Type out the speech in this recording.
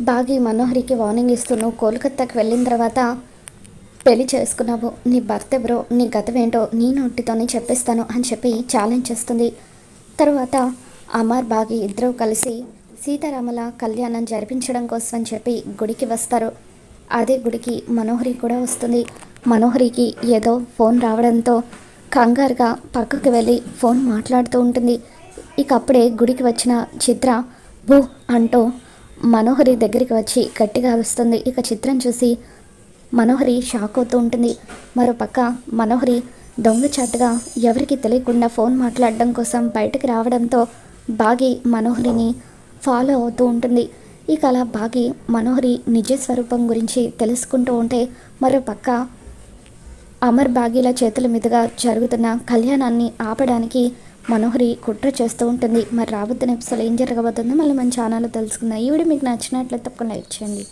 బాగి మనోహరికి warning ఇస్తూ నువ్వు కోల్కత్తాకి వెళ్ళిన తర్వాత పెళ్ళి చేసుకున్నావు. నీ భర్త ఎవరో నీ గతం ఏంటో నీ నోటితోనే చెప్పిస్తాను అని చెప్పి ఛాలెంజ్ చేస్తుంది. తర్వాత అమర్ బాగి ఇద్దరూ కలిసి సీతారాముల కళ్యాణం జరిపించడం కోసం అని చెప్పి గుడికి వస్తారు. అదే గుడికి మనోహరి కూడా వస్తుంది. మనోహరికి ఏదో ఫోన్ రావడంతో కంగారుగా పక్కకు వెళ్ళి ఫోన్ మాట్లాడుతూ ఉంటుంది. ఇక అప్పుడే గుడికి వచ్చిన చిత్ర బూ అంటూ మనోహరి దగ్గరికి వచ్చి గట్టిగా అరుస్తుంది. ఇక చిత్రం చూసి మనోహరి షాక్ అవుతూ ఉంటుంది. మరోపక్క మనోహరి దొంగచాటుగా ఎవరికి తెలియకుండా ఫోన్ మాట్లాడడం కోసం బయటకు రావడంతో బాగి మనోహరిని ఫాలో అవుతూ ఉంటుంది. ఇక అలా బాగి మనోహరి నిజ స్వరూపం గురించి తెలుసుకుంటూ ఉంటే మరోపక్క అమర్ బాగీల చేతుల మీదుగా జరుగుతున్న కళ్యాణాన్ని ఆపడానికి మనోహరి కుట్ర చేస్తూ ఉంటుంది. మరి రాబోతున్న ఎపిసోడ్ ఏం జరగబోతుందో మళ్ళీ మన ఛానల్లో తెలుసుకుందాం. ఈ వీడియో మీకు నచ్చినట్లయితే తప్పకుండా లైక్ చేయండి.